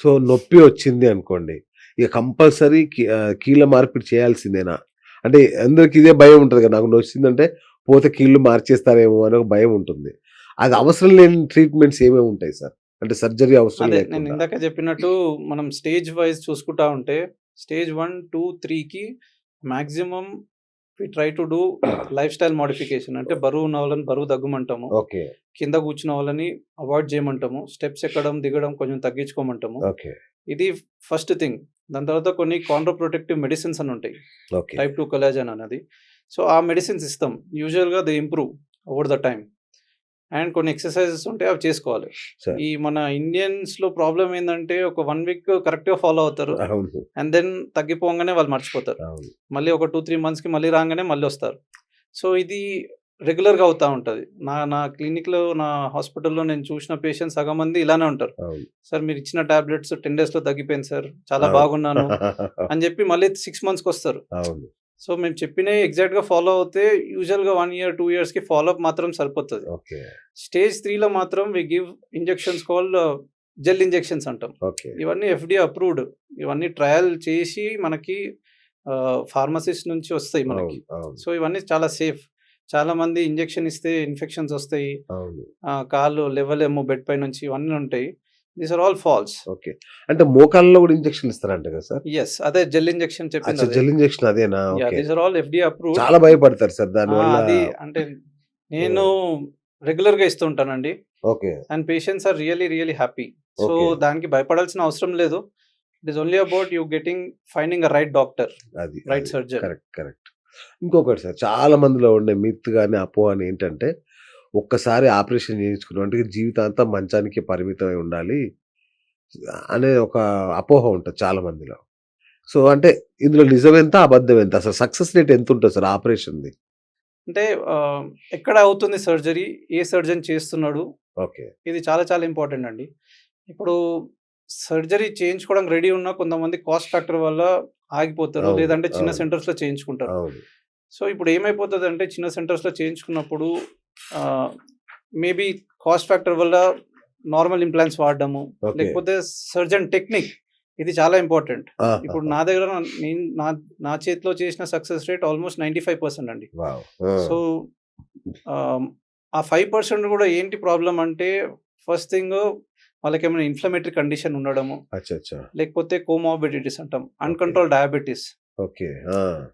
So నొప్పి వచ్చింది అనుకోండి. ఇక కంపల్సరీ కీళ్ళ మార్పిడి చేయాల్సిందేనా? అంటే అందరికి ఇదే భయం ఉంటుంది కదా. నాకు వచ్చిందంటే పోతే కీళ్ళు మార్చేస్తారేమో అని ఒక భయం ఉంటుంది. అది అవసరం లేని ట్రీట్మెంట్స్ ఏమేమి ఉంటాయి సార్? అంటే సర్జరీ అవసరం నేను ఇందాక చెప్పినట్టు మనం స్టేజ్ వైజ్ చూసుకుంటా ఉంటే స్టేజ్ వన్ టూ త్రీకి maximum we try to do lifestyle modification అంటే బరువు ఉన్న వాళ్ళని బరువు తగ్గమంటాము. ఓకే. కింద కూర్చున్న వాళ్ళని అవాయిడ్ చేయమంటాము. స్టెప్స్ ఎక్కడం దిగడం కొంచెం తగ్గించుకోమంటాము. ఓకే. ఇది ఫస్ట్ థింగ్ దాని తర్వాత కొన్ని కాండ్రో ప్రొటెక్టివ్ మెడిసిన్స్ అని ఉంటాయి. ఓకే. టైప్ టూ కొలాజన్ అనేది సో ఆ మెడిసిన్స్ ఇస్తాం. యూజువల్గా they improve over the time and కొన్ని ఎక్సర్సైజెస్ ఉంటాయి అవి చేసుకోవాలి. ఈ మన ఇండియన్స్లో ప్రాబ్లం ఏంటంటే ఒక వన్ వీక్ కరెక్ట్గా ఫాలో అవుతారు. అండ్ దెన్ తగ్గిపోగానే వాళ్ళు మర్చిపోతారు. మళ్ళీ ఒక టూ త్రీ మంత్స్కి మళ్ళీ రాగానే మళ్ళీ వస్తారు. సో ఇది రెగ్యులర్గా అవుతా ఉంటది. నా నా క్లినిక్లో నా హాస్పిటల్లో నేను చూసిన పేషెంట్స్ సగం మంది ఇలానే ఉంటారు. సార్ మీరు ఇచ్చిన టాబ్లెట్స్ టెన్ డేస్లో తగ్గిపోయింది సార్. చాలా. బాగున్నాను. అని చెప్పి మళ్ళీ సిక్స్ మంత్స్కి వస్తారు. సో మేము చెప్పిన ఎగ్జాక్ట్గా ఫాలో అవుతే యూజువల్గా వన్ ఇయర్ టూ ఇయర్స్కి ఫాలో అప్ మాత్రం సరిపోతుంది. స్టేజ్ త్రీలో మాత్రం we give injections called gel injections అంటాం. ఇవన్నీ ఎఫ్డి అప్రూవ్డ్ ఇవన్నీ ట్రయల్ చేసి మనకి ఫార్మసిస్ట్ నుంచి వస్తాయి మనకి. సో ఇవన్నీ చాలా సేఫ్ చాలా మంది ఇంజెక్షన్ ఇస్తే ఇన్ఫెక్షన్స్ వస్తాయి. కాళ్ళు లెవెల్ ఏమో బెడ్ పై నుంచి ఇవన్నీ ఉంటాయి. These are all falls okay. అంటే మోకాళ్ళలో కూడా ఇంజెక్షన్ ఇస్తారంట కదా సార్? ఎస్ అదే జెల్ ఇంజెక్షన్ చెప్పింది జెల్ ఇంజెక్షన్ అదేనా? These are all FD approved చాలా భయపడతారు సార్ దాని వల్ల అది అంటే నేను రెగ్యులర్గా ఇస్తుంటానండి okay. And patients are really really happy so. దానికి భయపడాల్సిన అవసరం లేదు. It is only about you getting finding a right doctor అది రైట్ సర్జన్ కరెక్ట్ కరెక్ట్ ఇంకొకటి సార్ చాలా మందిలో ఉండే మిత్ కానీ అపో అని ఏంటంటే ఒక్కసారి ఆపరేషన్ చేయించుకున్నాం అంటే జీవితాంతం మంచానికి పరిమితమై ఉండాలి. అనే ఒక అపోహ ఉంటుంది చాలా మందిలో. సో అంటే ఇందులో నిజం ఎంత అబద్ధం ఎంత అసలు సక్సెస్ రేట్ ఎంత ఉంటుంది సార్ ఆపరేషన్ది? అంటే ఎక్కడ అవుతుంది సర్జరీ? ఏ సర్జన్ చేస్తున్నాడు? ఓకే. ఇది చాలా చాలా ఇంపార్టెంట్ అండి. ఇప్పుడు సర్జరీ చేయించుకోవడానికి రెడీ ఉన్న కొంతమంది కాస్ట్ ఫ్యాక్టర్ వల్ల ఆగిపోతారు. లేదంటే చిన్న అవును. సెంటర్స్లో చేయించుకుంటారు సో ఇప్పుడు ఏమైపోతుంది అంటే చిన్న సెంటర్స్లో చేయించుకున్నప్పుడు మేబీ కాస్ట్ ఫ్యాక్టర్ వల్ల నార్మల్ ఇంప్లాంట్స్ వాడడము లేకపోతే సర్జన్ టెక్నిక్ ఇది చాలా ఇంపార్టెంట్ ఇప్పుడు నా దగ్గర నా- నేను నా నా చేతిలో చేసిన success rate almost ninety five percent అండి. సో ఆ. ఫైవ్ పర్సెంట్ కూడా ఏంటి ప్రాబ్లం అంటే ఫస్ట్ థింగ్ వాళ్ళకి ఏమైనా ఇన్ఫ్లమేటరీ కండిషన్ ఉండడము లేకపోతే కోమాబిడిటీస్ అంటాం అన్కంట్రోల్ డయాబెటీస్ ఓకే.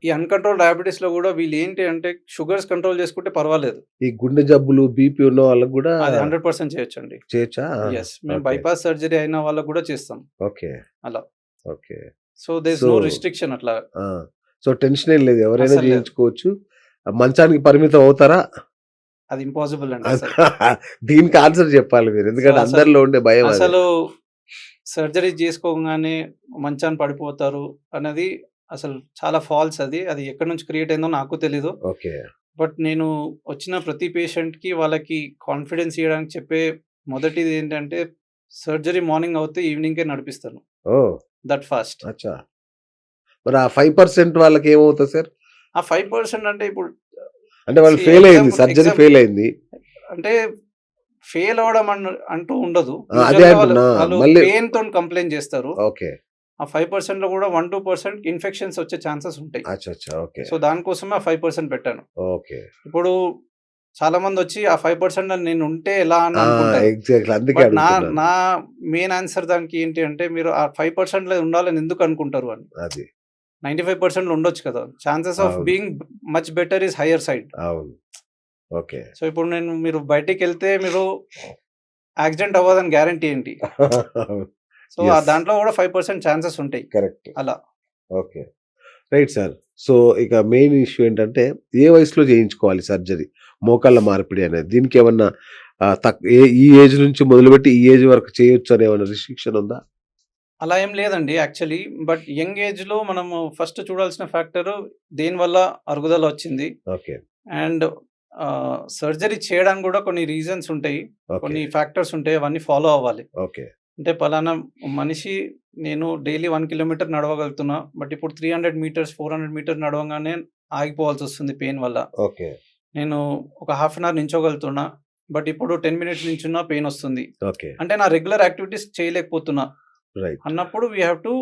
ఈ అన్కంట్రోల్ డయాబెటీస్లో కూడా వీళ్ళు ఏంటి అంటే షుగర్స్ కంట్రోల్ చేసుకుంటే పర్వాలేదు. ఈ గుండె జబ్బులు బీపీ ఉన్న వాళ్ళకి కూడా అది హండ్రెడ్ పర్సెంట్ చేయొచ్చండి. చేయొచ్చా? ఎస్ మేము. బైపాస్ సర్జరీ అయిన వాళ్ళకు కూడా చేస్తాం. ఓకే. అలా. Okay. So they no restriction అట్లా. సో టెన్షన్ ఏం లేదు. ఎవరైనా. చేయించుకోవచ్చు. మంచానికి పరిమితం అవుతారా? అది ఇంపాసిబుల్ అండి. దీనికి ఆన్సర్ చెప్పాలి మీరు. ఎందుకంటే అందరిలో ఉండే భయం. అసలు సర్జరీ చేసుకోగానే మంచాన్ని పడిపోతారు అనేది అసలు చాలా ఫాల్స్ అది. అది ఎక్కడి నుంచి క్రియేట్ అయిందో నాకు తెలీదు. ఓకే. బట్ నేను వచ్చిన ప్రతి పేషెంట్కి వాళ్ళకి కాన్ఫిడెన్స్ ఇవ్వడానికి చెప్పే మొదటిది ఏంటంటే సర్జరీ మార్నింగ్ అవుతే ఈవినింగ్ కే నడిపిస్తాను. ఓ! That fast. అచ్చా! మరి ఆ ఫైవ్ పర్సెంట్ వాళ్ళకి ఏమవుతుంది సార్? ఆ ఫైవ్ పర్సెంట్ అంటే ఇప్పుడు అంటే వాళ్ళు ఫెయిల్ అయింది సర్జరీ ఫెయిల్ అయింది. అంటే ఫెయిల్ అవడం అన్న- అంటూ ఉండదు. అదే అంటున్నా. మళ్ళీ- పెయిన్తో కంప్లైంట్ చేస్తారు. ఓకే. ఆ ఫైవ్ పర్సెంట్లో కూడా వన్ టూ పర్సెంట్ ఇన్ఫెక్షన్స్ వచ్చే ఛాన్సెస్ ఉంటాయి. సో దానికోసమే ఆ ఫైవ్ పర్సెంట్ పెట్టాను. ఇప్పుడు చాలా మంది వచ్చి ఆ ఫైవ్ పర్సెంట్ నేను ఉంటే ఎలా అని నా నా మెయిన్ ఆన్సర్ దానికి ఏంటి అంటే మీరు ఆ ఫైవ్ పర్సెంట్ ఉండాలని ఎందుకు అనుకుంటారు అని. అది. నైన్టీ ఫైవ్ పర్సెంట్ ఉండొచ్చు కదా. Chances of. Being much better is higher side okay. So ఇప్పుడు నేను మీరు బయటికి వెళ్తే మీరు యాక్సిడెంట్ అవ్వదని గ్యారంటీ ఏంటి? సో. దాంట్లో కూడా ఫైవ్ పర్సెంట్ ఛాన్సెస్ ఉంటాయి. కరెక్ట్ అలా. ఓకే రైట్ సార్ సో ఇక మెయిన్ ఇష్యూ ఏంటంటే ఏ వయసులో చేయించుకోవాలి సర్జరీ మోకాళ్ళ మార్పిడి అనేది. దీనికి ఏమన్నా ఏ- ఈ ఏజ్ నుంచి మొదలుపెట్టి ఈ ఏజ్ వరకు చేయొచ్చు అనే ఏమన్నా రిస్ట్రిక్షన్ ఉందా? అలా ఏం లేదండి యాక్చువల్లీ బట్ యంగ్ ఏజ్లో మనము ఫస్ట్ చూడాల్సిన ఫ్యాక్టర్ దేని వల్ల అరుగుదల వచ్చింది? ఓకే అండ్ సర్జరీ చేయడానికి కూడా కొన్ని రీజన్స్ ఉంటాయి. కొన్ని ఫ్యాక్టర్స్ ఉంటాయి అవన్నీ ఫాలో అవ్వాలి. ఓకే అంటే పలానా మనిషి నేను డైలీ వన్ కిలోమీటర్ నడవగలుగుతున్నా బట్ ఇప్పుడు three hundred metres four hundred metres నడవగానే ఆగిపోవాల్సి వస్తుంది పెయిన్ వల్ల ఓకే నేను ఒక హాఫ్ అన్ అవర్ నించోగలుగుతున్నా బట్ ఇప్పుడు టెన్ మినిట్స్ నించున్నా పెయిన్ వస్తుంది ఓకే అంటే నా రెగ్యులర్ యాక్టివిటీస్ చేయలేకపోతున్నా రైట్. అన్నప్పుడు we have to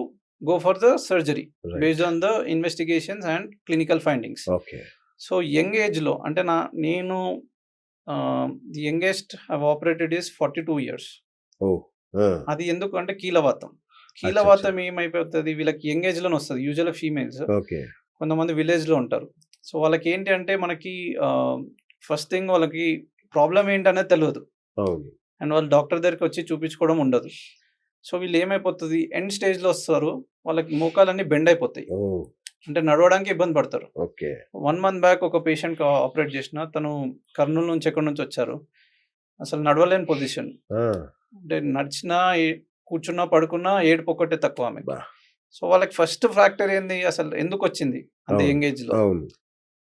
go for the surgery. Based on the investigations and clinical findings okay. So young ఏజ్లో అంటే నా నేను the youngest have operated is forty two years oh! అది ఎందుకు అంటే కీలవాతం కీలవాతం ఏమైపోతుంది? వీళ్ళకి యంగ్ ఏజ్లోనే వస్తుంది. యూజువల్గా ఫీమేల్స్. కొంతమంది విలేజ్లో ఉంటారు. సో వాళ్ళకి ఏంటి అంటే మనకి ఫస్ట్ థింగ్ వాళ్ళకి ప్రాబ్లం ఏంటనేది తెలియదు. అండ్ వాళ్ళు డాక్టర్ దగ్గరికి వచ్చి చూపించుకోవడం ఉండదు. సో వీళ్ళు ఏమైపోతుంది ఎండ్ స్టేజ్లో వస్తారు. వాళ్ళకి మోకాలన్నీ బెండ్ అయిపోతాయి! అంటే నడవడానికి ఇబ్బంది పడతారు. ఓకే. వన్ మంత్ బ్యాక్ ఒక పేషెంట్కి ఆపరేట్ చేసిన తను కర్నూలు నుంచి ఎక్కడి నుంచి వచ్చారు. అసలు నడవలేని పొజిషన్! అంటే నడిచినా కూర్చున్నా పడుకున్నా ఏడుపు ఒకటే తక్కువ ఆమె! సో వాళ్ళకి ఫస్ట్ ఫ్రాక్చర్ ఏంది అసలు ఎందుకు వచ్చింది అంత ఏజ్లో అవును.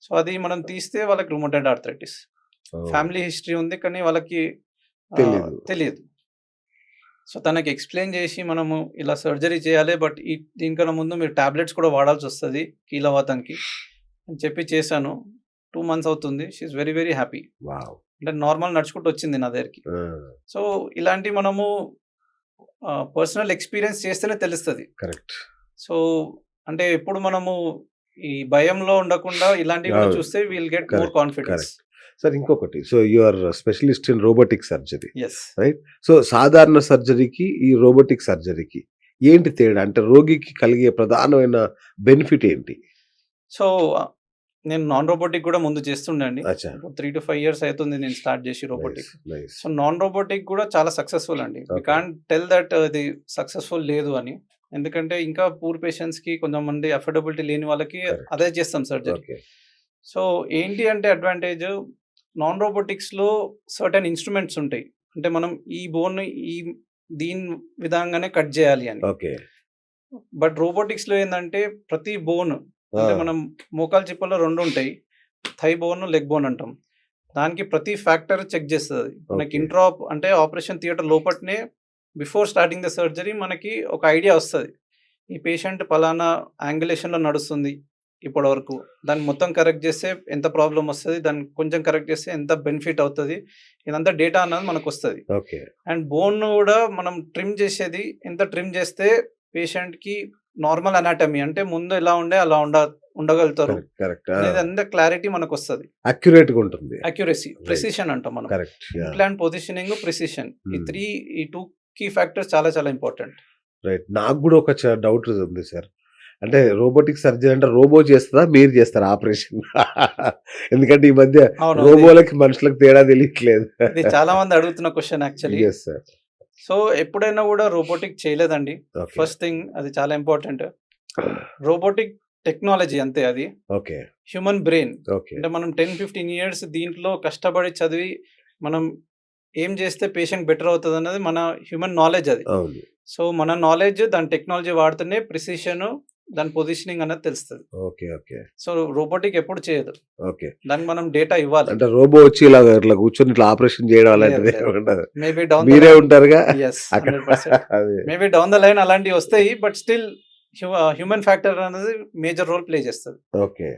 సో అది మనం తీస్తే వాళ్ళకి రుమటైడ్ ఆర్థరైటిస్! ఫ్యామిలీ హిస్టరీ ఉంది కానీ వాళ్ళకి. తెలియదు సో తనకి ఎక్స్ప్లెయిన్ చేసి మనము ఇలా సర్జరీ చేయాలి బట్ ఈ దీనికన్నా ముందు మీరు టాబ్లెట్స్ కూడా వాడాల్సి వస్తుంది కీలవాతానికి అని చెప్పి చేశాను టూ మంత్స్ అవుతుంది షీఈ్ వెరీ వెరీ హ్యాపీ! అంటే నార్మల్ నడుచుకుంటూ వచ్చింది నా దగ్గరికి! సో ఇలాంటి మనము పర్సనల్ ఎక్స్పీరియన్స్ చేస్తేనే తెలుస్తుంది కరెక్ట్. సో అంటే ఎప్పుడు మనము ఈ భయంలో ఉండకుండా ఇలాంటివి. చూస్తే will get more confidence sir ఇంకొకటి so you are specialist in robotic surgery. Yes so సాధారణ సర్జరీకి, ఈ రోబోటిక్ సర్జరీకి ఏంటి తేడా? అంటే రోగికి కలిగే ప్రధానమైన బెనిఫిట్ ఏంటి? సో నేను నాన్ రోబోటిక్ కూడా ముందు చేస్తుండే అండి అచ్చా! త్రీ టు ఫైవ్ ఇయర్స్ అవుతుంది నేను స్టార్ట్ చేసి రోబోటిక్. సో నాన్ రోబోటిక్ కూడా చాలా సక్సెస్ఫుల్ అండి. కాన్ టెల్ దట్ ఇది సక్సెస్ఫుల్ లేదు అని ఎందుకంటే ఇంకా పూర్ పేషెంట్స్కి కొంతమంది అఫోర్డబిలిటీ లేని వాళ్ళకి. అదే చేస్తాం సర్జరీ. సో ఏంటి అంటే అడ్వాంటేజ్ నాన్ రోబోటిక్స్లో సర్టన్ ఇన్స్ట్రుమెంట్స్ ఉంటాయి అంటే మనం ఈ బోన్ ఈ దీని విధంగానే కట్ చేయాలి అని ఓకే. బట్ రోబోటిక్స్లో ఏంటంటే ప్రతి బోన్! అంటే మనం మోకాలు చిప్పలో రెండు ఉంటాయి. థై బోన్ లెగ్ బోన్ అంటాం. దానికి ప్రతి ఫ్యాక్టర్ చెక్ చేస్తుంది. మనకి Okay. ఇంట్రా అంటే ఆపరేషన్ థియేటర్ లోపట్నే బిఫోర్ స్టార్టింగ్ ద సర్జరీ మనకి ఒక ఐడియా వస్తుంది. ఈ పేషెంట్ పలానా యాంగులేషన్లో నడుస్తుంది ఇప్పటి వరకు దాన్ని మొత్తం కరెక్ట్ చేస్తే ఎంత ప్రాబ్లం వస్తుంది దాన్ని కొంచెం కరెక్ట్ చేస్తే ఎంత బెనిఫిట్ అవుతుంది ఇదంతా డేటా అన్నది మనకు వస్తుంది. అండ్ బోన్ కూడా మనం ట్రిమ్ చేసేది ఎంత ట్రిమ్ చేస్తే పేషెంట్కి నార్మల్ అనాటమీ అంటే ముందు ఎలా ఉండే అలా ఉండ ఉండగలుగుతారు క్లారిటీ మనకు వస్తుంది అక్యురేట్‌గా ఉంటుంది. అక్యురసీ ప్రెసిషన్ అంటాం మనం! ఇంప్లాంట్ పొజిషనింగ్ ప్రెసిషన్ ఈ Hmm. త్రీ ఈ టూ కీ ఫ్యాక్టర్స్ చాలా చాలా ఇంపార్టెంట్ రైట్. నాకు కూడా ఒక డౌట్ ఉంది సార్. అంటే రోబోటిక్ సర్జరీ అంటే రోబో చేస్తదా? మీరు చేస్తారా ఆపరేషన్? ఎందుకంటే ఈ మధ్య రోబోలకి మనుషులకు తేడా తెలియట్లేదు. చాలా మంది అడుగుతున్న క్వశ్చన్ యాక్చువల్లీ సార్. సో ఎప్పుడైనా కూడా రోబోటిక్ చేయలేదండి. ఫస్ట్ థింగ్ అది చాలా ఇంపార్టెంట్ రోబోటిక్ టెక్నాలజీ అంతే అది ఓకే. Human brain. అంటే మనం టెన్ ఫిఫ్టీన్ ఇయర్స్ దీంట్లో కష్టపడి చదివి మనం ఏం చేస్తే పేషెంట్ బెటర్ అవుతుంది అన్నది మన హ్యూమన్ నాలెడ్జ్ అది. సో మన నాలెడ్జ్ దాని టెక్నాలజీ వాడుతూనే ప్రిసిషన్ దాని పొజిషనింగ్ అనేది తెలుస్తుంది ఓకే. ఓకే. సో రోబోటిక్ ఎప్పుడు చేయదు ఓకే. దానికి మనం డేటా ఇవ్వాలి అంటే రోబో వచ్చి ఇలా ఇట్లా కూర్చొని ఇట్లా ఆపరేషన్ చేయడం అలాంటిది. మేబీ డౌన్ మీరే ఉంటారుగా. మేబీ డౌన్ ద లైన్ అలాంటివి వస్తాయి బట్ స్టిల్ హ్యూమన్ ఫ్యాక్టర్ అనేది మేజర్ రోల్ ప్లే చేస్తుంది ఓకే.